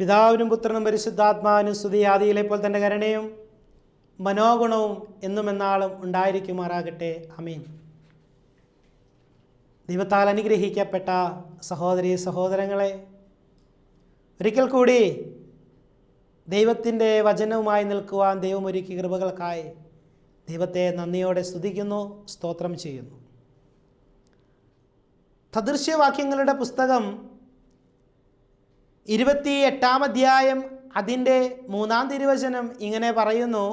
പിതാവിനും പുത്രനും പരിശുദ്ധാത്മാവിനും സ്തുതി ആദിയിലെ പോലെ തന്റെ കരുണയും മനോഗുണവും എന്നും എന്നാളും ഉണ്ടായിരിക്കുമാറാകട്ടെ. അമീൻ ദൈവത്താൽ അനുഗ്രഹിക്കപ്പെട്ട സഹോദരി സഹോദരങ്ങളെ ഒരിക്കൽ കൂടി ദൈവത്തിന്റെ വചനവുമായി നിൽക്കുവാൻ ദൈവം ഒരുക്കി കൃപകൾക്കായി ദൈവത്തെ നന്ദിയോടെ സ്തുതിക്കുന്നു സ്തോത്രം ചെയ്യുന്നു. സദൃശ്യവാക്യങ്ങളുടെ പുസ്തകം ഇരുപത്തി എട്ടാം അധ്യായം അതിന്റെ മൂന്നാം തിരുവചനം ഇങ്ങനെ പറയുന്നു.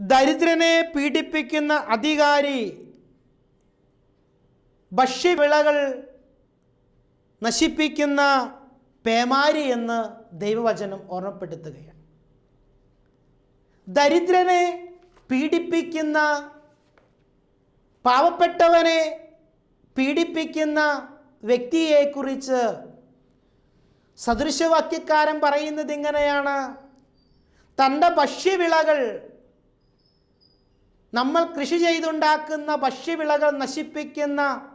ദരിദ്രനെ പീഡിപ്പിക്കുന്ന അധികാരി ഭക്ഷ്യവിളകൾ നശിപ്പിക്കുന്ന പേമാരി എന്ന് ദൈവവചനം ഓർമ്മപ്പെടുത്തുകയാണ്. ദരിദ്രനെ പീഡിപ്പിക്കുന്ന പാവപ്പെട്ടവനെ പീഡിപ്പിക്കുന്ന വ്യക്തിയെക്കുറിച്ച് സദൃശവാക്യക്കാരൻ പറയുന്നത് ഇങ്ങനെയാണ്. തന്റെ ഭക്ഷ്യവിളകൾ നമ്മൾ കൃഷി ചെയ്തുണ്ടാക്കുന്ന ഭക്ഷ്യവിളകൾ നശിപ്പിക്കുന്ന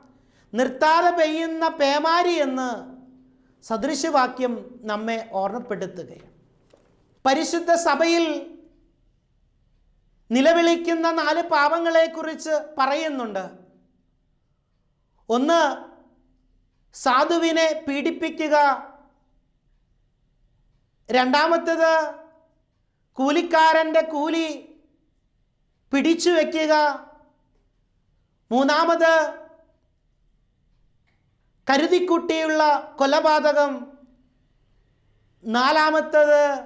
നിർത്താതെ പെയ്യുന്ന പേമാരി എന്ന് സദൃശവാക്യം നമ്മെ ഓർമ്മപ്പെടുത്തുകയാണ്. പരിശുദ്ധ സഭയിൽ നിലവിളിക്കുന്ന നാല് പാപങ്ങളെക്കുറിച്ച് പറയുന്നുണ്ട്. ഒന്ന് സാധുവിനെ പീഡിപ്പിക്കുക. രണ്ടാമത്തേത് കൂലിക്കാരന്റെ കൂലി പിടിച്ചു വയ്ക്കുക മൂന്നാമത് കരുതിക്കുട്ടിയുള്ള കൊലപാതകം. നാലാമത്തത്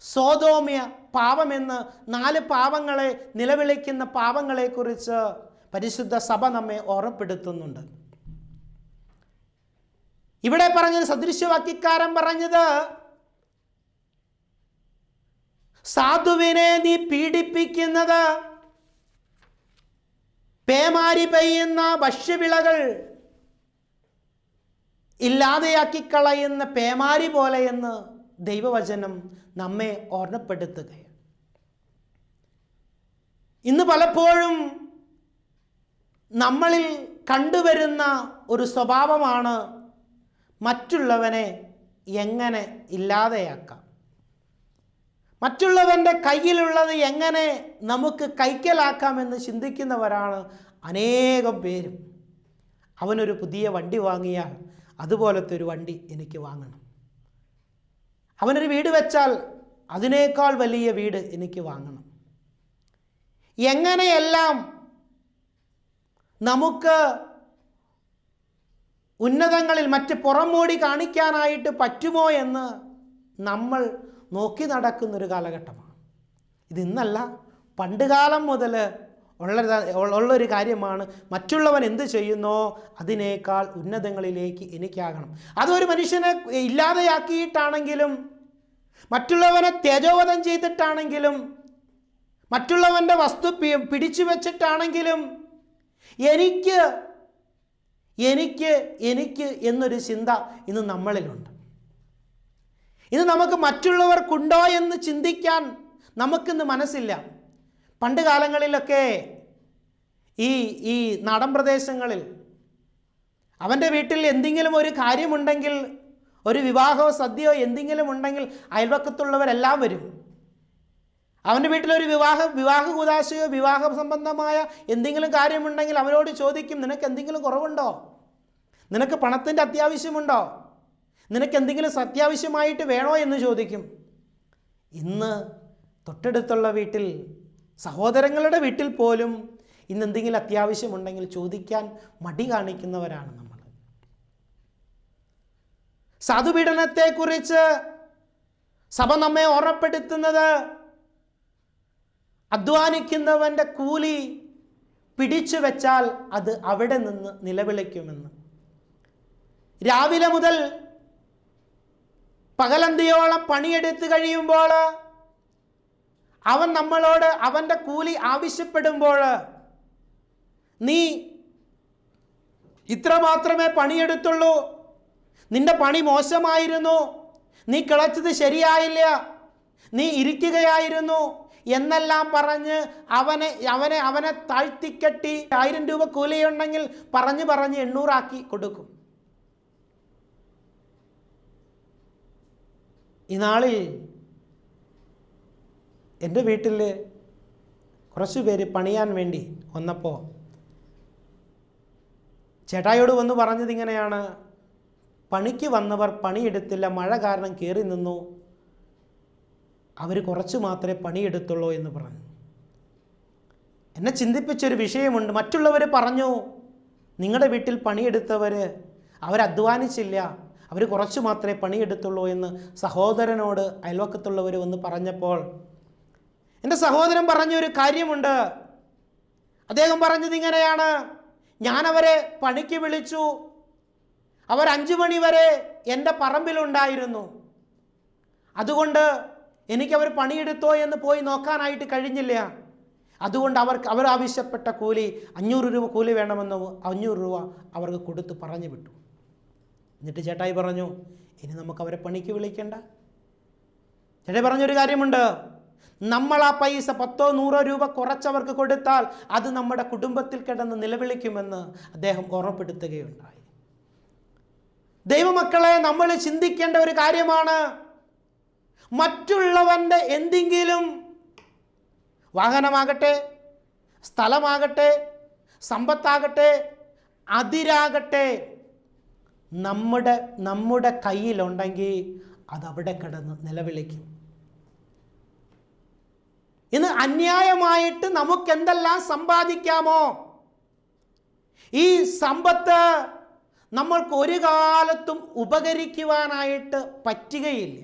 സോതോമ്യ പാപമെന്ന് നാല് പാപങ്ങളെ നിലവിളിക്കുന്ന പാപങ്ങളെക്കുറിച്ച് പരിശുദ്ധ സഭ നമ്മെ ഓർമ്മപ്പെടുത്തുന്നുണ്ട്. ഇവിടെ പറഞ്ഞത് സദൃശ്യവാക്യക്കാരൻ പറഞ്ഞത് സാധുവിനെ നീ പീഡിപ്പിക്കുന്നത് പേമാരി പെയ്യുന്ന ഭക്ഷ്യവിളകൾ ഇല്ലാതെയാക്കിക്കളയുന്ന പേമാരി പോലെയെന്ന് ദൈവവചനം നമ്മെ ഓർമ്മപ്പെടുത്തുകയാണ്. ഇന്ന് പലപ്പോഴും നമ്മളിൽ കണ്ടുവരുന്ന ഒരു സ്വഭാവമാണ് മറ്റുള്ളവനെ എങ്ങനെ ഇല്ലാതെയാക്കാം? മറ്റുള്ളവന്റെ കയ്യിലുള്ളത് എങ്ങനെ നമുക്ക് കൈക്കലാക്കാമെന്ന് ചിന്തിക്കുന്നവരാണ് അനേകം പേരും. അവനൊരു പുതിയ വണ്ടി വാങ്ങിയാൽ അതുപോലത്തെ ഒരു വണ്ടി എനിക്ക് വാങ്ങണം. അവനൊരു വീട് വെച്ചാൽ അതിനേക്കാൾ വലിയ വീട് എനിക്ക് വാങ്ങണം. എങ്ങനെയെല്ലാം നമുക്ക് ഉന്നതങ്ങളിൽ മറ്റ് പുറംമോടി കാണിക്കാനായിട്ട് പറ്റുമോ എന്ന് നമ്മൾ നോക്കി നടക്കുന്നൊരു കാലഘട്ടമാണ്. ഇത് ഇന്നല്ല. പണ്ടുകാലം മുതൽ ഉള്ള ഉള്ളൊരു കാര്യമാണ് മറ്റുള്ളവൻ എന്ത് ചെയ്യുന്നോ അതിനേക്കാൾ ഉന്നതങ്ങളിലേക്ക് എനിക്കാകണം. അതൊരു മനുഷ്യനെ ഇല്ലാതെയാക്കിയിട്ടാണെങ്കിലും മറ്റുള്ളവനെ തേജോവധം ചെയ്തിട്ടാണെങ്കിലും മറ്റുള്ളവന്റെ വസ്തു പിടിച്ചു വെച്ചിട്ടാണെങ്കിലും എനിക്ക് എനിക്ക് എനിക്ക് എന്നൊരു ചിന്ത ഇന്ന് നമ്മളിലുണ്ട്. ഇത് നമുക്ക് മറ്റുള്ളവർക്കുണ്ടോ എന്ന് ചിന്തിക്കാൻ നമുക്കിന്ന് മനസ്സില്ല. പണ്ട് കാലങ്ങളിലൊക്കെ ഈ ഈ നാടൻ പ്രദേശങ്ങളിൽ അവന്റെ വീട്ടിൽ എന്തെങ്കിലും ഒരു കാര്യമുണ്ടെങ്കിൽ ഒരു വിവാഹമോ സദ്യയോ എന്തെങ്കിലും ഉണ്ടെങ്കിൽ അയൽവക്കത്തുള്ളവരെല്ലാം വരും. അവന്റെ വീട്ടിലൊരു വിവാഹ വിവാഹ കുതാശയോ വിവാഹ സംബന്ധമായ എന്തെങ്കിലും കാര്യമുണ്ടെങ്കിൽ അവനോട് ചോദിക്കും നിനക്ക് എന്തെങ്കിലും കുറവുണ്ടോ? നിനക്ക് പണത്തിന്റെ അത്യാവശ്യമുണ്ടോ? നിനക്ക് എന്തെങ്കിലും സത്യാവശ്യമായിട്ട് വേണോ? എന്ന് ചോദിക്കും. ഇന്ന് തൊട്ടടുത്തുള്ള വീട്ടിൽ സഹോദരങ്ങളുടെ വീട്ടിൽ പോലും ഇന്ന് എന്തെങ്കിലും അത്യാവശ്യമുണ്ടെങ്കിൽ ചോദിക്കാൻ മടി കാണിക്കുന്നവരാണ് നമ്മൾ. സാധുപീഡനത്തെക്കുറിച്ച് സഭ നമ്മെ ഓർമ്മപ്പെടുത്തുന്നത് അധ്വാനിക്കുന്നവന്റെ കൂലി പിടിച്ചു വെച്ചാൽ അത് അവിടെ നിന്ന് നിലവിളിക്കുമെന്ന്. രാവിലെ മുതൽ പകലന്തിയോളം പണിയെടുത്ത് കഴിയുമ്പോൾ അവൻ നമ്മളോട് അവന്റെ കൂലി ആവശ്യപ്പെടുമ്പോൾ നീ ഇത്ര മാത്രമേ പണിയെടുത്തുള്ളൂ. നിന്റെ പണി മോശമായിരുന്നു. നീ കിളച്ചത് ശരിയായില്ല. നീ ഇരിക്കുകയായിരുന്നു. എന്നെല്ലാം പറഞ്ഞ് അവനെ അവനെ അവനെ താഴ്ത്തിക്കെട്ടി ആയിരം രൂപ കൂലിയുണ്ടെങ്കിൽ പറഞ്ഞു പറഞ്ഞ് എണ്ണൂറാക്കി കൊടുക്കും. ഈ നാളിൽ എന്റെ വീട്ടിൽ കുറച്ച് പേര് പണിയാൻ വേണ്ടി വന്നപ്പോൾ ചേട്ടായോട് വന്ന് പറഞ്ഞത് ഇങ്ങനെയാണ് പണിക്ക് വന്നവർ പണിയെടുത്തില്ല മഴ കാരണം കയറി നിന്നു. അവർ കുറച്ച് മാത്രമേ പണിയെടുത്തുള്ളൂ എന്ന് പറഞ്ഞു. എന്നെ ചിന്തിപ്പിച്ചൊരു വിഷയമുണ്ട്. മറ്റുള്ളവർ പറഞ്ഞു നിങ്ങളുടെ വീട്ടിൽ പണിയെടുത്തവർ അവരധ്വാനിച്ചില്ല അവർ കുറച്ച് മാത്രമേ പണിയെടുത്തുള്ളൂ എന്ന് സഹോദരനോട് അയൽവക്കത്തുള്ളവർ വന്ന് പറഞ്ഞപ്പോൾ എന്റെ സഹോദരൻ പറഞ്ഞൊരു കാര്യമുണ്ട്. അദ്ദേഹം പറഞ്ഞത് ഇങ്ങനെയാണ്. ഞാനവരെ പണിക്ക് വിളിച്ചു. അവർ അഞ്ചു മണി വരെ എന്റെ പറമ്പിലുണ്ടായിരുന്നു. അതുകൊണ്ട് എനിക്കവർ പണിയെടുത്തോ എന്ന് പോയി നോക്കാനായിട്ട് കഴിഞ്ഞില്ല. അതുകൊണ്ട് അവർക്ക് അവർ ആവശ്യപ്പെട്ട കൂലി അഞ്ഞൂറ് രൂപ കൂലി വേണമെന്ന് അഞ്ഞൂറ് രൂപ അവർക്ക് കൊടുത്ത് പറഞ്ഞു വിട്ടു. എന്നിട്ട് ചേട്ടായി പറഞ്ഞു ഇനി നമുക്ക് അവരെ പണിക്ക് വിളിക്കണ്ട. ചേട്ടായി പറഞ്ഞൊരു കാര്യമുണ്ട്. നമ്മൾ ആ പൈസ പത്തോ നൂറോ രൂപ കുറച്ചവർക്ക് കൊടുത്താൽ അത് നമ്മുടെ കുടുംബത്തിൽ കിടന്ന് നിലവിളിക്കുമെന്ന് അദ്ദേഹം ഓർമ്മപ്പെടുത്തുകയുണ്ടായി. ദൈവമക്കളെ നമ്മൾ ചിന്തിക്കേണ്ട ഒരു കാര്യമാണ്. മറ്റുള്ളവന്റെ എന്തെങ്കിലും വാഹനമാകട്ടെ സ്ഥലമാകട്ടെ സമ്പത്താകട്ടെ അതിരാകട്ടെ നമ്മുടെ നമ്മുടെ കയ്യിലുണ്ടെങ്കിൽ അതവിടെ കിടന്ന് നിലവിളിക്കും. ഇന്ന് അന്യായമായിട്ട് നമുക്കെന്തെല്ലാം സമ്പാദിക്കാമോ? ഈ സമ്പത്ത് നമ്മൾക്ക് ഒരു കാലത്തും ഉപകരിക്കുവാനായിട്ട് പറ്റുകയില്ല.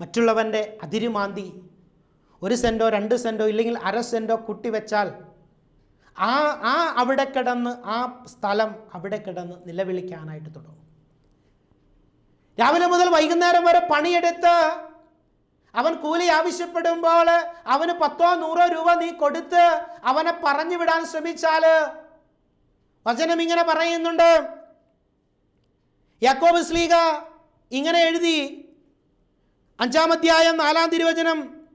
മറ്റുള്ളവന്റെ അതിരുമാന്തി. ഒരു സെന്റോ രണ്ട് സെന്റോ ഇല്ലെങ്കിൽ അര സെന്റോ കുട്ടി വെച്ചാൽ ആ ആ അവിടെ കിടന്ന് ആ സ്ഥലം അവിടെ കിടന്ന് നിലവിളിക്കാനായിട്ട് തുടങ്ങും. രാവിലെ മുതൽ വൈകുന്നേരം വരെ പണിയെടുത്ത് അവൻ കൂലി ആവശ്യപ്പെടുമ്പോൾ അവന് പത്തോ നൂറോ രൂപ നീ കൊടുത്ത് അവനെ പറഞ്ഞു വിടാൻ ശ്രമിച്ചാൽ വചനം ഇങ്ങനെ പറയുന്നുണ്ട്. യാക്കോബ് സ്ലീഗ ഇങ്ങനെ എഴുതി അഞ്ചാം അധ്യായം നാലാം തിരുവചനം.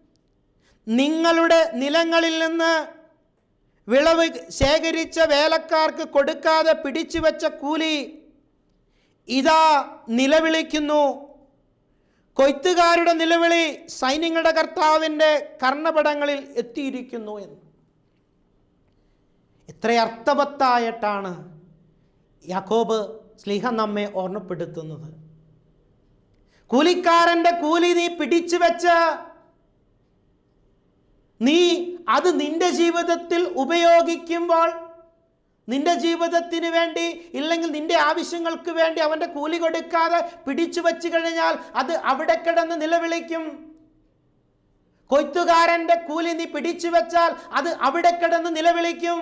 നിങ്ങളുടെ നിലങ്ങളിൽ നിന്ന് വിളവ് ശേഖരിച്ച വേലക്കാർക്ക് കൊടുക്കാതെ പിടിച്ചു വെച്ച കൂലി ഇതാ നിലവിളിക്കുന്നു. കൊയ്ത്തുകാരുടെ നിലവിളി സൈന്യങ്ങളുടെ കർത്താവിന്റെ കർണപടങ്ങളിൽ എത്തിയിരിക്കുന്നു എന്ന്. എത്ര അർത്ഥവത്തായിട്ടാണ് യാക്കോബ് സ്ലിഹ നമ്മെ ഓർമ്മപ്പെടുത്തുന്നത്. കൂലിക്കാരന്റെ കൂലി നീ പിടിച്ചു വെച്ച് നീ അത് നിന്റെ ജീവിതത്തിൽ ഉപയോഗിക്കുമ്പോൾ നിന്റെ ജീവിതത്തിന് വേണ്ടി ഇല്ലെങ്കിൽ നിന്റെ ആവശ്യങ്ങൾക്ക് വേണ്ടി അവന്റെ കൂലി കൊടുക്കാതെ പിടിച്ചു വച്ചു കഴിഞ്ഞാൽ അത് അവിടെ കിടന്ന് നിലവിളിക്കും. കൊയ്ത്തുകാരന്റെ കൂലി നീ പിടിച്ചു വെച്ചാൽ അത് അവിടെ കിടന്ന് നിലവിളിക്കും.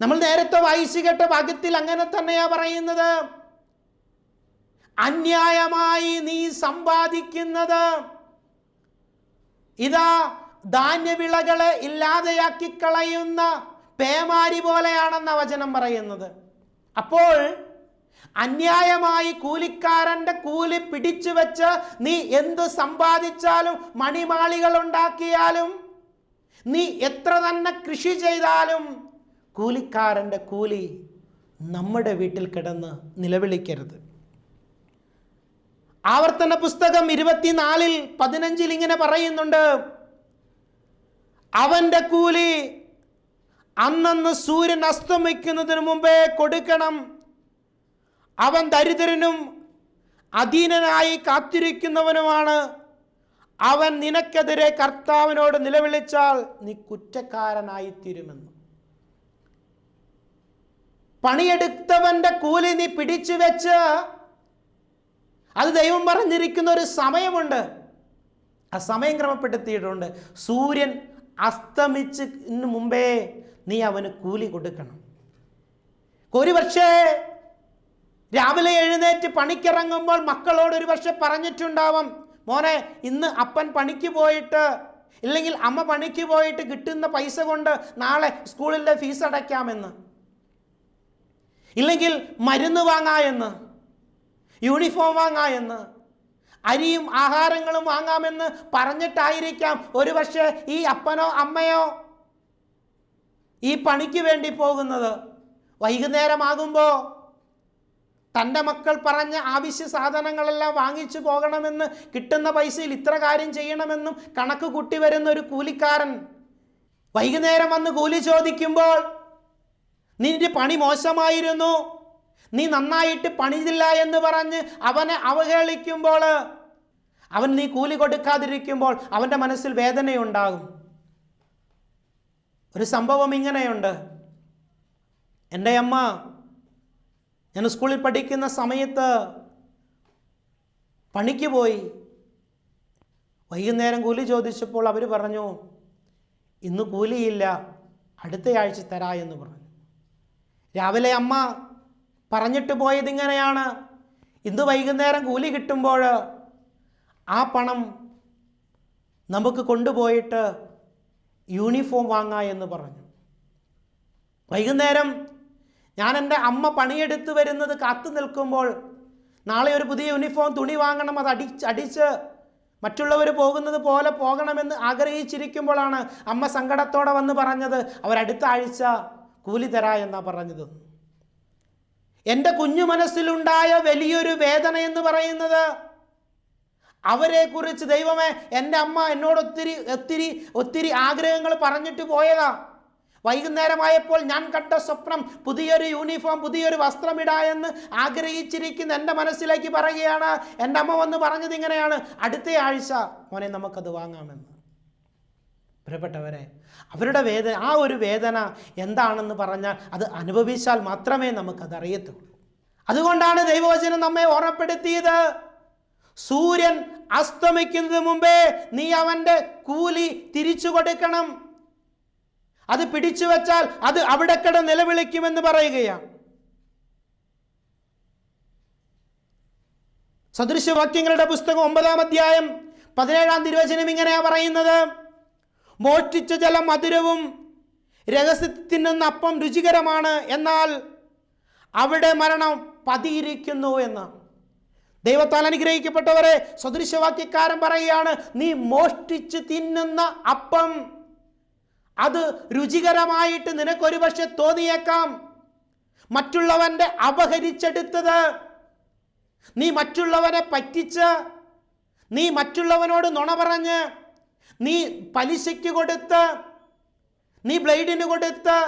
നമ്മൾ നേരത്തെ വായിച്ചു കേട്ട ഭാഗ്യത്തിൽ അങ്ങനെ തന്നെയാ പറയുന്നത്. അന്യായമായി നീ സമ്പാദിക്കുന്നത്. ഇതാ ധാന്യവിളകളെ ഇല്ലാതെയാക്കി കളയുന്ന പേമാരി പോലെയാണെന്ന വചനം പറയുന്നത്. അപ്പോൾ അന്യായമായി കൂലിക്കാരന്റെ കൂലി പിടിച്ചു വെച്ച് നീ എന്ത് സമ്പാദിച്ചാലും മണിമാളികൾ ഉണ്ടാക്കിയാലും നീ എത്ര തന്നെ കൃഷി ചെയ്താലും കൂലിക്കാരന്റെ കൂലി നമ്മുടെ വീട്ടിൽ കിടന്ന് നിലവിളിക്കരുത്. ആവർത്തന പുസ്തകം ഇരുപത്തിനാലിൽ പതിനഞ്ചിൽ ഇങ്ങനെ പറയുന്നുണ്ട്. അവന്റെ കൂലി അന്നന്ന് സൂര്യൻ അസ്തമിക്കുന്നതിന് മുമ്പേ കൊടുക്കണം. അവൻ ദരിദ്രനും അധീനനായി കാത്തിരിക്കുന്നവനുമാണ്. അവൻ നിനക്കെതിരെ കർത്താവിനോട് നിലവിളിച്ചാൽ നീ കുറ്റക്കാരനായിത്തീരുമെന്ന്. പണിയെടുത്തവന്റെ കൂലി നീ പിടിച്ചു വെച്ച് അത് ദൈവം പറഞ്ഞിരിക്കുന്ന ഒരു സമയമുണ്ട്. ആ സമയം ക്രമപ്പെടുത്തിയിട്ടുണ്ട്. സൂര്യൻ അസ്തമിച്ച് മുമ്പേ നീ അവന് കൂലി കൊടുക്കണം. ഒരു പക്ഷേ രാവിലെ എഴുന്നേറ്റ് പണിക്കിറങ്ങുമ്പോൾ മക്കളോട് ഒരു പക്ഷെ പറഞ്ഞിട്ടുണ്ടാവും മോനെ ഇന്ന് അപ്പൻ പണിക്ക് പോയിട്ട് ഇല്ലെങ്കിൽ അമ്മ പണിക്ക് പോയിട്ട് കിട്ടുന്ന പൈസ കൊണ്ട് നാളെ സ്കൂളിന്റെ ഫീസ് അടയ്ക്കാമെന്ന്. ഇല്ലെങ്കിൽ മരുന്ന് വാങ്ങാമെന്ന് യൂണിഫോം വാങ്ങാ വാങ്ങാമെന്ന് അരിയും ആഹാരങ്ങളും വാങ്ങാമെന്ന് പറഞ്ഞിട്ടായിരിക്കാം ഒരുപക്ഷെ ഈ അപ്പനോ അമ്മയോ ഈ പണിക്ക് വേണ്ടി പോകുന്നത്. വൈകുന്നേരമാകുമ്പോൾ തന്റെ മക്കൾ പറഞ്ഞ ആവശ്യ സാധനങ്ങളെല്ലാം വാങ്ങിച്ചു പോകണമെന്ന് കിട്ടുന്ന പൈസയിൽ ഇത്ര കാര്യം ചെയ്യണമെന്നും കണക്ക് കൂട്ടി വരുന്ന ഒരു കൂലിക്കാരൻ വൈകുന്നേരം വന്ന് കൂലി ചോദിക്കുമ്പോൾ നിന്റെ പണി മോശമായിരുന്നു. നീ നന്നായിട്ട് പണിതില്ല എന്ന് പറഞ്ഞ് അവനെ അവഹേളിക്കുമ്പോൾ അവൻ നീ കൂലി കൊടുക്കാതിരിക്കുമ്പോൾ അവന്റെ മനസ്സിൽ വേദനയുണ്ടാകും. ഒരു സംഭവം ഇങ്ങനെയുണ്ട്. എന്റെ അമ്മ ഞാൻ സ്കൂളിൽ പഠിക്കുന്ന സമയത്ത് പണിക്ക് പോയി. വൈകുന്നേരം കൂലി ചോദിച്ചപ്പോൾ അവർ പറഞ്ഞു ഇന്ന് കൂലിയില്ല അടുത്ത ആഴ്ച തരാ എന്ന് പറഞ്ഞു. രാവിലെ അമ്മ പറഞ്ഞിട്ട് പോയതിങ്ങനെയാണ്. ഇന്ന് വൈകുന്നേരം കൂലി കിട്ടുമ്പോൾ ആ പണം നമുക്ക് കൊണ്ടുപോയിട്ട് യൂണിഫോം വാങ്ങാ എന്ന് പറഞ്ഞു. വൈകുന്നേരം ഞാൻ എന്റെ അമ്മ പണിയെടുത്ത് വരുന്നത് കാത്തു നിൽക്കുമ്പോൾ നാളെ ഒരു പുതിയ യൂണിഫോം തുണി വാങ്ങണം അത് അടിച്ച് അടിച്ച് മറ്റുള്ളവർ പോകുന്നത് പോലെ പോകണമെന്ന് ആഗ്രഹിച്ചിരിക്കുമ്പോഴാണ് അമ്മ സങ്കടത്തോടെ വന്ന് പറഞ്ഞത് അവരടുത്ത ആഴ്ച കൂലി തരാ എന്നാണ് പറഞ്ഞത്. എന്റെ കുഞ്ഞു മനസ്സിലുണ്ടായ വലിയൊരു വേദന എന്ന് പറയുന്നത് അവരെക്കുറിച്ച് ദൈവമേ എന്റെ അമ്മ എന്നോട് ഒത്തിരി ഒത്തിരി ഒത്തിരി ആഗ്രഹങ്ങൾ പറഞ്ഞിട്ട് പോയതാ. വൈകുന്നേരമായപ്പോൾ ഞാൻ കണ്ട സ്വപ്നം പുതിയൊരു യൂണിഫോം പുതിയൊരു വസ്ത്രമിടാ എന്ന് ആഗ്രഹിച്ചിരിക്കുന്ന എന്റെ മനസ്സിലേക്ക് പറയുകയാണ്. എന്റെ അമ്മ വന്ന് പറഞ്ഞത് ഇങ്ങനെയാണ്. അടുത്ത ആഴ്ച മോനെ നമുക്കത് വാങ്ങാമെന്ന്. പ്രിയപ്പെട്ടവരെ അവരുടെ വേദന ആ ഒരു വേദന എന്താണെന്ന് പറഞ്ഞാൽ അത് അനുഭവിച്ചാൽ മാത്രമേ നമുക്കത് അറിയത്തുള്ളൂ അതുകൊണ്ടാണ് ദൈവവചനം നമ്മെ ഓർമ്മപ്പെടുത്തിയത്. സൂര്യൻ അസ്തമിക്കുന്നതിന് മുമ്പേ നീ അവന്റെ കൂലി തിരിച്ചു കൊടുക്കണം. അത് പിടിച്ചു വച്ചാൽ അത് അവിടെ കിട നിലവിളിക്കുമെന്ന് പറയുകയാണ്. സദൃശവാക്യങ്ങളുടെ പുസ്തകം ഒമ്പതാം അധ്യായം പതിനേഴാം തിരുവചനം ഇങ്ങനെയാണ് പറയുന്നത്. മോഷ്ടിച്ച ജലം മധുരവും രഹസ്യത്തിനുള്ള അപ്പം രുചികരമാണ്. എന്നാൽ അവിടെ മരണം പതിയിരിക്കുന്നു എന്ന് ദൈവത്താൽ അനുഗ്രഹിക്കപ്പെട്ടവരെ സദൃശവാക്യക്കാരൻ പറയുകയാണ് നീ മോഷ്ടിച്ച് തിന്നുന്ന അപ്പം അത് രുചികരമായിട്ട് നിനക്കൊരു പക്ഷെ തോന്നിയേക്കാം. മറ്റുള്ളവന്റെ അപഹരിച്ചെടുത്തത് നീ മറ്റുള്ളവനെ പറ്റിച്ച് നീ മറ്റുള്ളവനോട് നുണ പറഞ്ഞ് നീ പലിശയ്ക്ക് കൊടുത്ത് നീ ബ്ലേഡിന് കൊടുത്ത്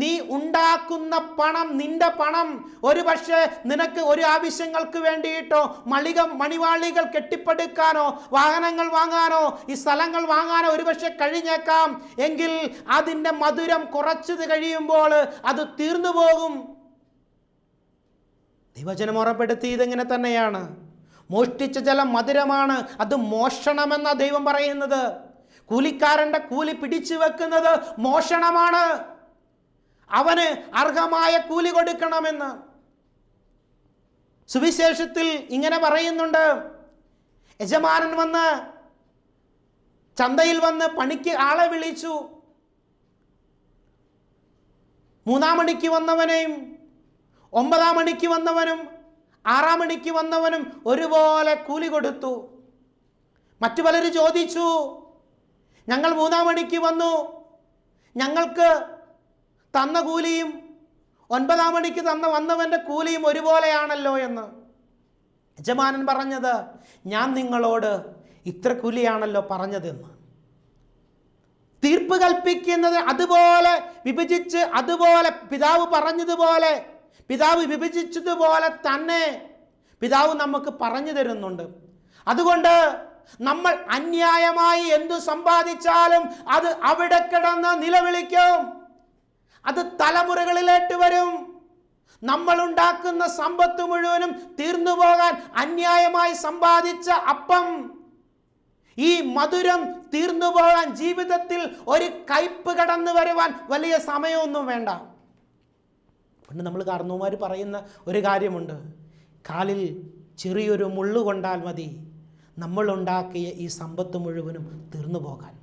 നീ ഉണ്ടാക്കുന്ന പണം നിന്റെ പണം ഒരു പക്ഷേ നിനക്ക് ഒരു ആവശ്യങ്ങൾക്ക് വേണ്ടിയിട്ടോ മളിക മണിവാളികൾ കെട്ടിപ്പടുക്കാനോ വാഹനങ്ങൾ വാങ്ങാനോ ഈ സ്ഥലങ്ങൾ വാങ്ങാനോ ഒരു പക്ഷേ കഴിഞ്ഞേക്കാം. എങ്കിൽ അതിന്റെ മധുരം കുറച്ചത് കഴിയുമ്പോൾ അത് തീർന്നു പോകും. ദിവചനം ഉറപ്പെടുത്തി ഇതെങ്ങനെ തന്നെയാണ്. മോഷ്ടിച്ച ജലം മധുരമാണ്. അത് മോഷണമെന്ന ദൈവം പറയുന്നത്. കൂലിക്കാരന്റെ കൂലി പിടിച്ചു വെക്കുന്നത് മോഷണമാണ്. അവന് അർഹമായ കൂലി കൊടുക്കണമെന്ന്. സുവിശേഷത്തിൽ ഇങ്ങനെ പറയുന്നുണ്ട്. യജമാനൻ വന്ന് ചന്തയിൽ വന്ന് പണിക്ക് ആളെ വിളിച്ചു. മൂന്നാം മണിക്ക് വന്നവനെയും ഒമ്പതാം മണിക്ക് വന്നവനും ആറാം മണിക്ക് വന്നവനും ഒരുപോലെ കൂലി കൊടുത്തു. മറ്റു പലർ ചോദിച്ചു ഞങ്ങൾ മൂന്നാം മണിക്ക് വന്നു. ഞങ്ങൾക്ക് തന്ന കൂലിയും ഒൻപതാം മണിക്ക് തന്ന വന്നവന്റെ കൂലിയും ഒരുപോലെയാണല്ലോ എന്ന്. യജമാനൻ പറഞ്ഞത് ഞാൻ നിങ്ങളോട് ഇത്ര കൂലിയാണല്ലോ പറഞ്ഞതെന്ന്. തീർപ്പ് കൽപ്പിക്കുന്നത് അതുപോലെ വിഭജിച്ച് അതുപോലെ പിതാവ് പറഞ്ഞതുപോലെ പിതാവ് വിഭജിച്ചതുപോലെ തന്നെ പിതാവ് നമുക്ക് പറഞ്ഞു തരുന്നുണ്ട്. അതുകൊണ്ട് നമ്മൾ അന്യായമായി എന്തു സമ്പാദിച്ചാലും അത് അവിടെ കിടന്ന് നിലവിളിക്കും. അത് തലമുറകളിലേട്ട് വരും. നമ്മൾ ഉണ്ടാക്കുന്ന സമ്പത്ത് മുഴുവനും തീർന്നു പോകാൻ അന്യായമായി സമ്പാദിച്ച അപ്പം ഈ മധുരം തീർന്നു പോകാൻ ജീവിതത്തിൽ ഒരു കയ്പ് കടന്നു വരുവാൻ വലിയ സമയമൊന്നും വേണ്ട. പണ്ട് നമ്മൾ കാർന്നോമാർ പറയുന്ന ഒരു കാര്യമുണ്ട്. കാലിൽ ചെറിയൊരു മുള്ളു കൊണ്ടാൽ മതി നമ്മളുണ്ടാക്കിയ ഈ സമ്പത്ത് മുഴുവനും തീർന്നു പോകാൻ.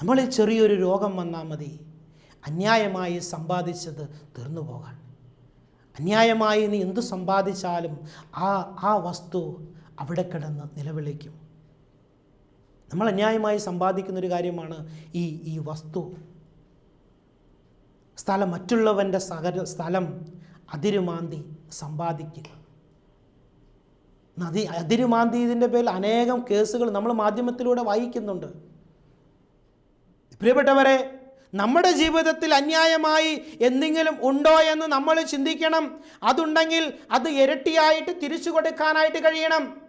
നമ്മളിൽ ചെറിയൊരു രോഗം വന്നാൽ മതി. അന്യായമായി സമ്പാദിച്ചത് തീർന്നു പോകാൻ. അന്യായമായി നീ എന്തു സമ്പാദിച്ചാലും ആ ആ വസ്തു അവിടെ കിടന്ന് നിലവിളിക്കും. നമ്മൾ അന്യായമായി സമ്പാദിക്കുന്നൊരു കാര്യമാണ് ഈ ഈ വസ്തു. സ്ഥലം മറ്റുള്ളവന്റെ സകര സ്ഥലം അതിരുമാന്തി സമ്പാദിക്കില്ല നദി അതിരുമാന്തിയതിന്റെ പേരിൽ അനേകം കേസുകൾ നമ്മൾ മാധ്യമത്തിലൂടെ വായിക്കുന്നുണ്ട്. പ്രിയപ്പെട്ടവരെ നമ്മുടെ ജീവിതത്തിൽ അന്യായമായി എന്തെങ്കിലും ഉണ്ടോ എന്ന് നമ്മൾ ചിന്തിക്കണം. അതുണ്ടെങ്കിൽ അത് ഇരട്ടിയായിട്ട് തിരിച്ചു കൊടുക്കാനായിട്ട് കഴിയണം.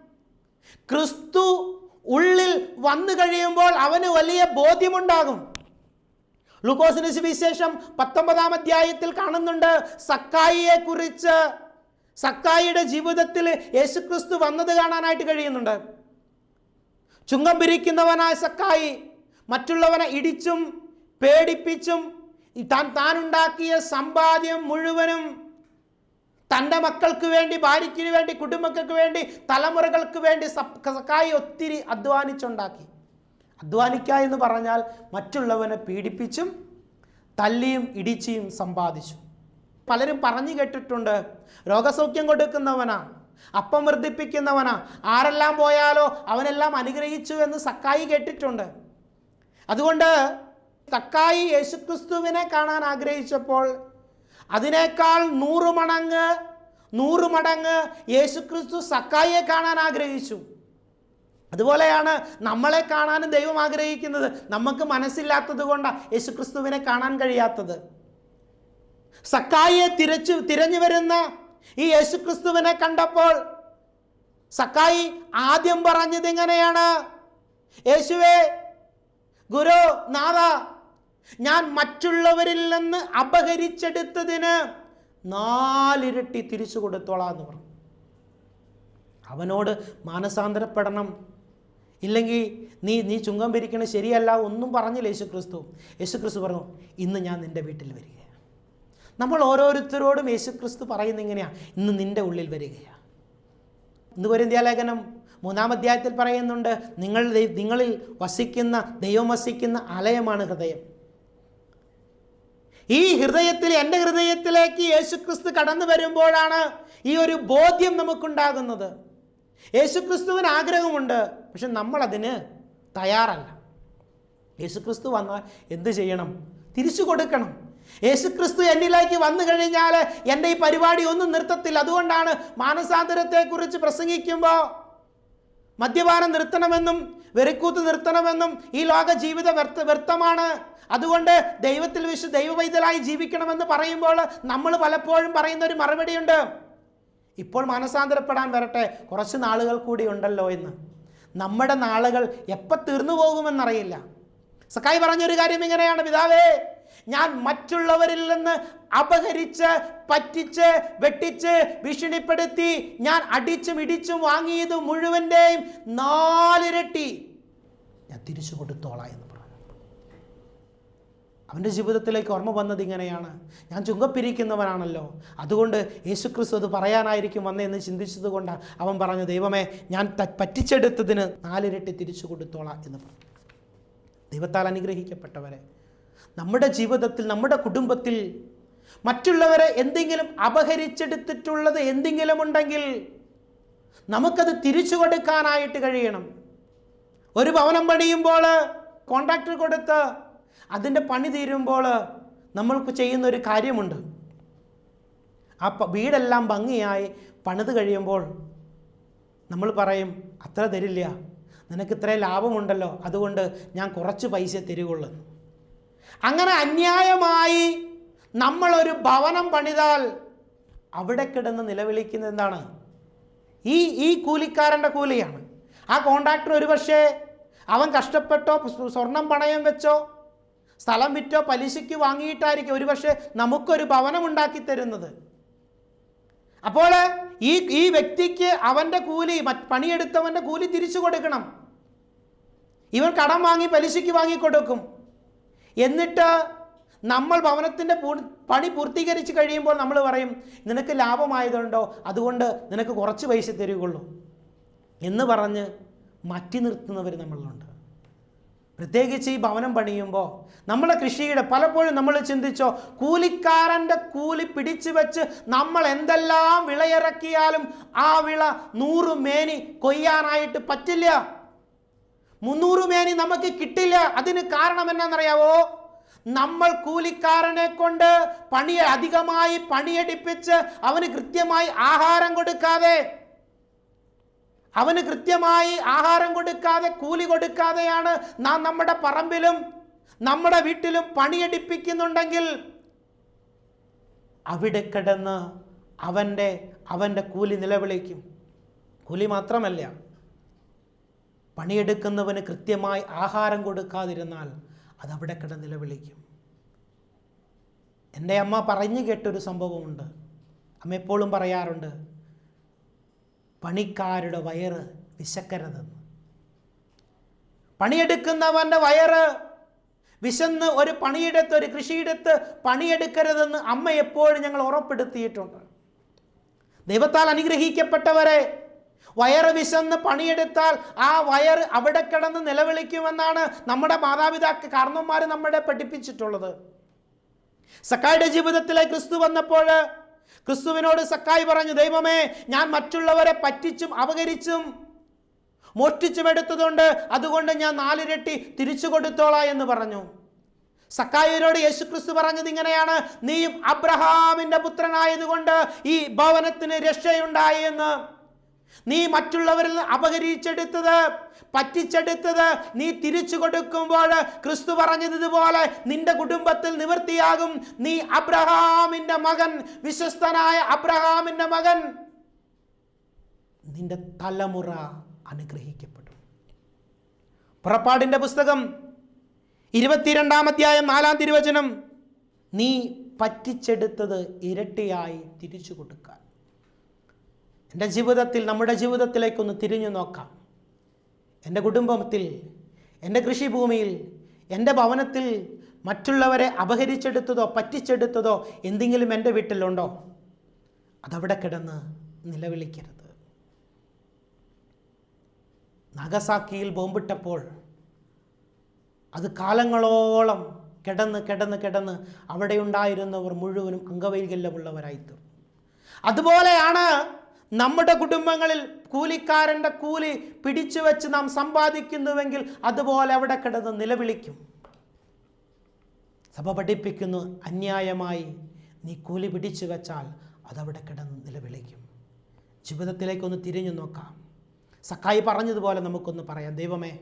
ക്രിസ്തു ഉള്ളിൽ വന്നു കഴിയുമ്പോൾ അവന് വലിയ ബോധ്യമുണ്ടാകും. ലൂക്കോസിന് സുവിശേഷം പത്തൊമ്പതാം അധ്യായത്തിൽ കാണുന്നുണ്ട്. സക്കായിയെ കുറിച്ച് സക്കായിയുടെ ജീവിതത്തിൽ യേശുക്രിസ്തു വന്നത് കാണാനായിട്ട് കഴിയുന്നുണ്ട്. ചുങ്കം പിരിക്കുന്നവനായ സക്കായി മറ്റുള്ളവനെ ഇടിച്ചും പേടിപ്പിച്ചും താൻ താനുണ്ടാക്കിയ സമ്പാദ്യം മുഴുവനും തന്റെ മക്കൾക്ക് വേണ്ടി ഭാര്യയ്ക്ക് വേണ്ടി കുടുംബങ്ങൾക്ക് വേണ്ടി തലമുറകൾക്ക് വേണ്ടി സക്കായി ഒത്തിരി അധ്വാനിച്ചുണ്ടാക്കി. അധ്വാനിക്കുക എന്ന് പറഞ്ഞാൽ മറ്റുള്ളവനെ പീഡിപ്പിച്ചും തല്ലിയും ഇടിച്ചിയും സമ്പാദിച്ചു. പലരും പറഞ്ഞു കേട്ടിട്ടുണ്ട് രോഗസൗഖ്യം കൊടുക്കുന്നവനാ അപ്പം വർദ്ധിപ്പിക്കുന്നവനാ ആരെല്ലാം പോയാലോ അവനെല്ലാം അനുഗ്രഹിച്ചു എന്ന് സക്കായി കേട്ടിട്ടുണ്ട്. അതുകൊണ്ട് സക്കായി യേശുക്രിസ്തുവിനെ കാണാൻ ആഗ്രഹിച്ചപ്പോൾ അതിനേക്കാൾ നൂറ് മടങ്ങ് നൂറ് മടങ്ങ് യേശുക്രിസ്തു സക്കായിയെ കാണാൻ ആഗ്രഹിച്ചു. അതുപോലെയാണ് നമ്മളെ കാണാനും ദൈവം ആഗ്രഹിക്കുന്നത്. നമുക്ക് മനസ്സില്ലാത്തത് കൊണ്ടാണ് യേശുക്രിസ്തുവിനെ കാണാൻ കഴിയാത്തത്. സക്കായിയെ തിരച്ചു തിരഞ്ഞു വരുന്ന ഈ യേശുക്രിസ്തുവിനെ കണ്ടപ്പോൾ സക്കായി ആദ്യം പറഞ്ഞത് എങ്ങനെയാണ് യേശുവേ ഗുരു നാഥ ഞാൻ മറ്റുള്ളവരിൽ നിന്ന് അപഹരിച്ചെടുത്തതിന് നാലിരട്ടി തിരിച്ചു കൊടുത്തോളാം എന്ന് പറഞ്ഞു. അവനോട് മാനസാന്തരപ്പെടണം. ഇല്ലെങ്കിൽ നീ നീ ചുങ്കം പിരിക്കണത് ശരിയല്ല ഒന്നും പറഞ്ഞില്ല യേശു ക്രിസ്തു യേശു ക്രിസ്തു പറഞ്ഞു ഇന്ന് ഞാൻ നിന്റെ വീട്ടിൽ വരികയാണ് നമ്മൾ ഓരോരുത്തരോടും യേശു ക്രിസ്തു പറയുന്ന ഇങ്ങനെയാണ് ഇന്ന് നിന്റെ ഉള്ളിൽ വരികയാണ് ഇന്ന് കൊരിന്ത്യാലേഖനം മൂന്നാം അധ്യായത്തിൽ പറയുന്നുണ്ട് നിങ്ങൾ നിങ്ങളിൽ വസിക്കുന്ന ദൈവം വസിക്കുന്ന ആലയമാണ് ഹൃദയം. ഈ ഹൃദയത്തിൽ എന്റെ ഹൃദയത്തിലേക്ക് യേശുക്രിസ്തു കടന്നു വരുമ്പോഴാണ് ഈ ഒരു ബോധ്യം നമുക്കുണ്ടാകുന്നത്. യേശുക്രിസ്തുവിന് ആഗ്രഹമുണ്ട് പക്ഷെ നമ്മളതിന് തയ്യാറല്ല. യേശുക്രിസ്തു വന്നാൽ എന്ത് ചെയ്യണം? തിരിച്ചു കൊടുക്കണം. യേശുക്രിസ്തു എന്നിലേക്ക് വന്നു കഴിഞ്ഞാൽ എന്റെ ഈ പരിപാടി ഒന്നും നിർത്തത്തില്ല. അതുകൊണ്ടാണ് മാനസാന്തരത്തെക്കുറിച്ച് പ്രസംഗിക്കുമ്പോൾ മദ്യപാനം നിർത്തണമെന്നും വെറിക്കൂത്ത് നിർത്തണമെന്നും ഈ ലോക ജീവിത വ്യർത്ഥ വ്യർത്ഥമാണ്. അതുകൊണ്ട് ദൈവത്തിൽ വിശ്വ ദൈവവൈദ്യലായി ജീവിക്കണമെന്ന് പറയുമ്പോൾ നമ്മൾ പലപ്പോഴും പറയുന്ന ഒരു മറുപടിയുണ്ട്. ഇപ്പോൾ മാനസാന്തരപ്പെടാൻ വരട്ടെ. കുറച്ച് നാളുകൾ കൂടി ഉണ്ടല്ലോ എന്ന്. നമ്മുടെ നാളുകൾ എപ്പോൾ തീർന്നു പോകുമെന്നറിയില്ല. സക്കായി പറഞ്ഞൊരു കാര്യം ഇങ്ങനെയാണ് പിതാവേ. ഞാൻ മറ്റുള്ളവരിൽ നിന്ന് അപഹരിച്ച് പറ്റിച്ച് വെട്ടിച്ച് ഭീഷണിപ്പെടുത്തി ഞാൻ അടിച്ചും ഇടിച്ചും വാങ്ങിയത് മുഴുവന്റെയും നാലിരട്ടി ഞാൻ തിരിച്ചു കൊടുത്തോളാം അവന്റെ ജീവിതത്തിലേക്ക് ഓർമ്മ വന്നത് ഇങ്ങനെയാണ്. ഞാൻ ചുങ്കപ്പിരിക്കുന്നവനാണല്ലോ. അതുകൊണ്ട് യേശുക്രിസ്തു അത് പറയാനായിരിക്കും വന്നതെന്ന് ചിന്തിച്ചത് കൊണ്ടാണ് അവൻ പറഞ്ഞു ദൈവമേ ഞാൻ പറ്റിച്ചെടുത്തതിന് നാലിരട്ടി തിരിച്ചു കൊടുത്തോളാം എന്ന് പറഞ്ഞു. ദൈവത്താൽ അനുഗ്രഹിക്കപ്പെട്ടവരെ നമ്മുടെ ജീവിതത്തിൽ നമ്മുടെ കുടുംബത്തിൽ മറ്റുള്ളവരെ എന്തെങ്കിലും അപഹരിച്ചെടുത്തിട്ടുള്ളത് എന്തെങ്കിലും ഉണ്ടെങ്കിൽ നമുക്കത് തിരിച്ചു കൊടുക്കാനായിട്ട് കഴിയണം. ഒരു ഭവനം പണിയുമ്പോൾ കോൺട്രാക്ടർ കൊടുത്ത് അതിന്റെ പണി തീരുമ്പോൾ നമ്മൾക്ക് ചെയ്യുന്ന ഒരു കാര്യമുണ്ട്. ആ വീടെല്ലാം ഭംഗിയായി പണിത് കഴിയുമ്പോൾ നമ്മൾ പറയും അത്ര തരില്ല. നിനക്ക് ഇത്രയും ലാഭമുണ്ടല്ലോ. അതുകൊണ്ട് ഞാൻ കുറച്ച് പൈസ തരുവുള്ളൂ. അങ്ങനെ അന്യായമായി നമ്മളൊരു ഭവനം പണിതാൽ അവിടെ കിടന്ന് നിലവിളിക്കുന്നത് എന്താണ്? ഈ ഈ കൂലിക്കാരന്റെ കൂലിയാണ്. ആ കോൺട്രാക്ടർ ഒരുപക്ഷേ അവൻ കഷ്ടപ്പെട്ടോ സ്വർണം പണയം വെച്ചോ സ്ഥലം വിറ്റോ പലിശയ്ക്ക് വാങ്ങിയിട്ടായിരിക്കും ഒരുപക്ഷെ നമുക്കൊരു ഭവനം ഉണ്ടാക്കി തരുന്നത്. അപ്പോൾ ഈ ഈ വ്യക്തിക്ക് അവന്റെ കൂലി പണിയെടുത്തവന്റെ കൂലി തിരിച്ചു കൊടുക്കണം. ഇവൻ കടം വാങ്ങി പലിശയ്ക്ക് വാങ്ങിക്കൊടുക്കും എന്നിട്ട് നമ്മൾ ഭവനത്തിന്റെ പണി പൂർത്തീകരിച്ച് കഴിയുമ്പോൾ നമ്മൾ പറയും നിനക്ക് ലാഭമായതുണ്ടോ? അതുകൊണ്ട് നിനക്ക് കുറച്ച് പൈസ തരുകയുള്ളൂ. എന്ന് പറഞ്ഞ് മാറ്റി നിർത്തുന്നവർ നമ്മളിലുണ്ട്. പ്രത്യേകിച്ച് ഈ ഭവനം പണിയുമ്പോൾ നമ്മളെ കൃഷിയുടെ പലപ്പോഴും നമ്മൾ ചിന്തിച്ചോ കൂലിക്കാരന്റെ കൂലി പിടിച്ചു വെച്ച് നമ്മൾ എന്തെല്ലാം വിളയിറക്കിയാലും ആ വിള നൂറ് മേനി കൊയ്യാനായിട്ട് പറ്റില്ല. മുന്നൂറ് മേനി നമുക്ക് കിട്ടില്ല. അതിന് കാരണം എന്നാണെന്നറിയാവോ? നമ്മൾ കൂലിക്കാരനെ കൊണ്ട് പണി അധികമായി പണിയെടുപ്പിച്ച് അവന് കൃത്യമായി ആഹാരം കൊടുക്കാതെ അവന് കൃത്യമായി ആഹാരം കൊടുക്കാതെ കൂലി കൊടുക്കാതെയാണ് നാം നമ്മുടെ പറമ്പിലും നമ്മുടെ വീട്ടിലും പണിയെടുപ്പിക്കുന്നുണ്ടെങ്കിൽ അവിടെ കിടന്ന് അവന്റെ അവന്റെ കൂലി നിലവിളിക്കും. കൂലി മാത്രമല്ല പണിയെടുക്കുന്നവന് കൃത്യമായി ആഹാരം കൊടുക്കാതിരുന്നാൽ അതവിടെ കിടന്ന് നിലവിളിക്കും. എന്റെ അമ്മ പറഞ്ഞു കേട്ടൊരു സംഭവമുണ്ട്. അമ്മ എപ്പോഴും പറയാറുണ്ട് പണിക്കാരുടെ വയറ് വിശക്കരുതെന്ന് പണിയെടുക്കുന്നവന്റെ വയറ് വിശന്ന് ഒരു പണിയെടുത്ത് ഒരു കൃഷിയിടത്ത് പണിയെടുക്കരുതെന്ന് അമ്മ എപ്പോഴും ഞങ്ങൾ ഉറപ്പെടുത്തിയിട്ടുണ്ട്. ദൈവത്താൽ അനുഗ്രഹിക്കപ്പെട്ടവരെ വയറ് വിശന്ന് പണിയെടുത്താൽ ആ വയറ് അവിടെ കിടന്ന് നിലവിളിക്കുമെന്നാണ് നമ്മുടെ മാതാപിതാക്കൾ കാരണന്മാർ നമ്മളെ പഠിപ്പിച്ചിട്ടുള്ളത്. സക്കായുടെ ജീവിതത്തിലെ ക്രിസ്തു വന്നപ്പോൾ ക്രിസ്തുവിനോട് സക്കായി പറഞ്ഞു ദൈവമേ ഞാൻ മറ്റുള്ളവരെ പറ്റിച്ചും അപകരിച്ചും മോഷ്ടിച്ചുമെടുത്തതുകൊണ്ട് അതുകൊണ്ട് ഞാൻ നാലിരട്ടി തിരിച്ചു കൊടുത്തോളാ എന്ന് പറഞ്ഞു. സക്കായിരോട് യേശു ക്രിസ്തു പറഞ്ഞത് ഇങ്ങനെയാണ്. നീയും അബ്രഹാമിന്റെ പുത്രനായതുകൊണ്ട് ഈ ഭവനത്തിന് രക്ഷയുണ്ടായി എന്ന് നീ മറ്റുള്ളവരിൽ അപകരിച്ചെടുത്തത് പറ്റിച്ചെടുത്തത് നീ തിരിച്ചു കൊടുക്കുമ്പോൾ ക്രിസ്തു പറഞ്ഞതുപോലെ നിന്റെ കുടുംബത്തിൽ നിവൃത്തിയാകും. നീ അബ്രഹാമിന്റെ മകൻ വിശ്വസ്തനായ അബ്രഹാമിന്റെ മകൻ. നിന്റെ തലമുറ അനുഗ്രഹിക്കപ്പെടും. പുറപ്പാടിന്റെ പുസ്തകം ഇരുപത്തിരണ്ടാം അധ്യായം നാലാം തിരുവചനം നീ പറ്റിച്ചെടുത്തത് ഇരട്ടിയായി തിരിച്ചു കൊടുക്കാൻ. എന്റെ ജീവിതത്തിൽ നമ്മുടെ ജീവിതത്തിലേക്കൊന്ന് തിരിഞ്ഞു നോക്കാം. എന്റെ കുടുംബത്തിൽ എന്റെ കൃഷിഭൂമിയിൽ എന്റെ ഭവനത്തിൽ മറ്റുള്ളവരെ അപഹരിച്ചെടുത്തതോ പറ്റിച്ചെടുത്തതോ എന്തെങ്കിലും എന്റെ വീട്ടിലുണ്ടോ? അതവിടെ കിടന്ന് നിലവിളിക്കരുത്. നാഗസാക്കിയിൽ ബോംബിട്ടപ്പോൾ അത് കാലങ്ങളോളം കിടന്ന് കിടന്ന് കിടന്ന് അവിടെ ഉണ്ടായിരുന്നവർ മുഴുവനും അംഗവൈകല്യമുള്ളവരായി തീർന്നു അതുപോലെയാണ് നമ്മുടെ കുടുംബങ്ങളിൽ കൂലിക്കാരന്റെ കൂലി പിടിച്ചു വെച്ച് നാം സമ്പാദിക്കുന്നുവെങ്കിൽ അതുപോലെ അവിടെ കിടന്ന് നിലവിളിക്കും. സഭ പഠിപ്പിക്കുന്നു അന്യായമായി നീ കൂലി പിടിച്ചു വെച്ചാൽ അതവിടെ കിടന്ന് നിലവിളിക്കും. ജീവിതത്തിലേക്കൊന്ന് തിരിഞ്ഞു നോക്കാം. സക്കായി പറഞ്ഞതുപോലെ നമുക്കൊന്ന് പറയാം. ദൈവമേ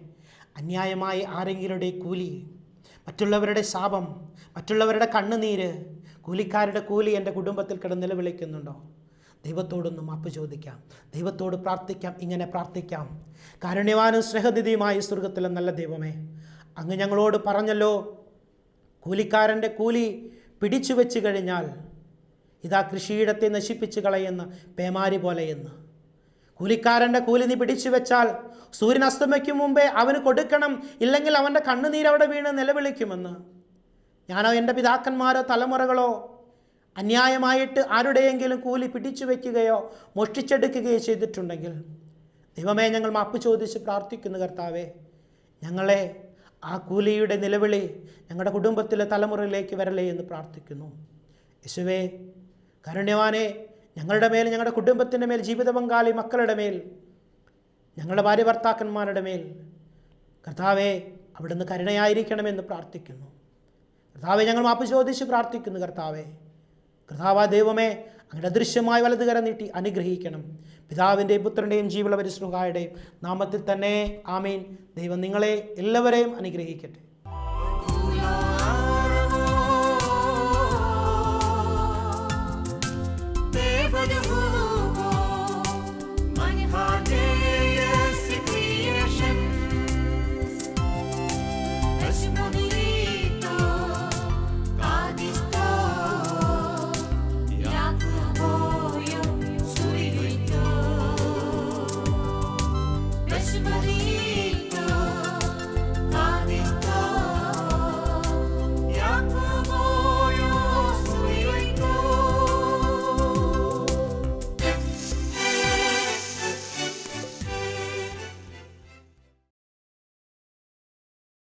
അന്യായമായി ആരെങ്കിലുടെ കൂലി മറ്റുള്ളവരുടെ ശാപം മറ്റുള്ളവരുടെ കണ്ണുനീര് കൂലിക്കാരുടെ കൂലി എന്റെ കുടുംബത്തിൽ കിടന്ന് നിലവിളിക്കുന്നുണ്ടോ? ദൈവത്തോടൊന്ന് മാപ്പ് ചോദിക്കാം. ദൈവത്തോട് പ്രാർത്ഥിക്കാം ഇങ്ങനെ പ്രാർത്ഥിക്കാം. കാരുണ്യവാനും സ്നേഹനിധിയുമായ സ്വർഗത്തിലെ നല്ല ദൈവമേ അങ്ങ് ഞങ്ങളോട് പറഞ്ഞല്ലോ കൂലിക്കാരന്റെ കൂലി പിടിച്ചു വെച്ച് കഴിഞ്ഞാൽ ഇതാ കൃഷിയിടത്തെ നശിപ്പിച്ച് കളയുന്ന പേമാരി പോലെയെന്ന്. കൂലിക്കാരന്റെ കൂലി നീ പിടിച്ചു വെച്ചാൽ സൂര്യൻ അസ്തമയ്ക്കും മുമ്പേ അവന് കൊടുക്കണം ഇല്ലെങ്കിൽ അവന്റെ കണ്ണുനീരവിടെ വീണ് നിലവിളിക്കുമെന്ന്. ഞാനോ എന്റെ പിതാക്കന്മാരോ തലമുറകളോ അന്യായമായിട്ട് ആരുടെയെങ്കിലും കൂലി പിടിച്ചു വയ്ക്കുകയോ മോഷ്ടിച്ചെടുക്കുകയോ ചെയ്തിട്ടുണ്ടെങ്കിൽ ദൈവമേ ഞങ്ങൾ മാപ്പ് ചോദിച്ച് പ്രാർത്ഥിക്കുന്നു കർത്താവേ. ഞങ്ങളെ ആ കൂലിയുടെ നിലവിളി ഞങ്ങളുടെ കുടുംബത്തിലെ തലമുറയിലേക്ക് വരലേ എന്ന് പ്രാർത്ഥിക്കുന്നു. യേശുവേ കരുണ്യവാനെ ഞങ്ങളുടെ മേൽ ഞങ്ങളുടെ കുടുംബത്തിന്റെ മേൽ ജീവിത പങ്കാളി മക്കളുടെ മേൽ ഞങ്ങളുടെ ഭാര്യ ഭർത്താക്കന്മാരുടെ മേൽ കർത്താവെ അവിടുന്ന് കരുണയായിരിക്കണമെന്ന് പ്രാർത്ഥിക്കുന്നു. കർത്താവെ ഞങ്ങൾ മാപ്പ് ചോദിച്ച് പ്രാർത്ഥിക്കുന്നു കർത്താവെ. കർത്താവ ദൈവമേ അങ്ങയുടെ ദൃശ്യമായ വലതുകരം നീട്ടി അനുഗ്രഹിക്കണം. പിതാവിന്റെയും പുത്രന്റെയും ജീവുള്ള പരിശ്രുഹായുടെയും നാമത്തിൽ തന്നെ ആമീൻ. ദൈവം നിങ്ങളെ എല്ലാവരെയും അനുഗ്രഹിക്കട്ടെ.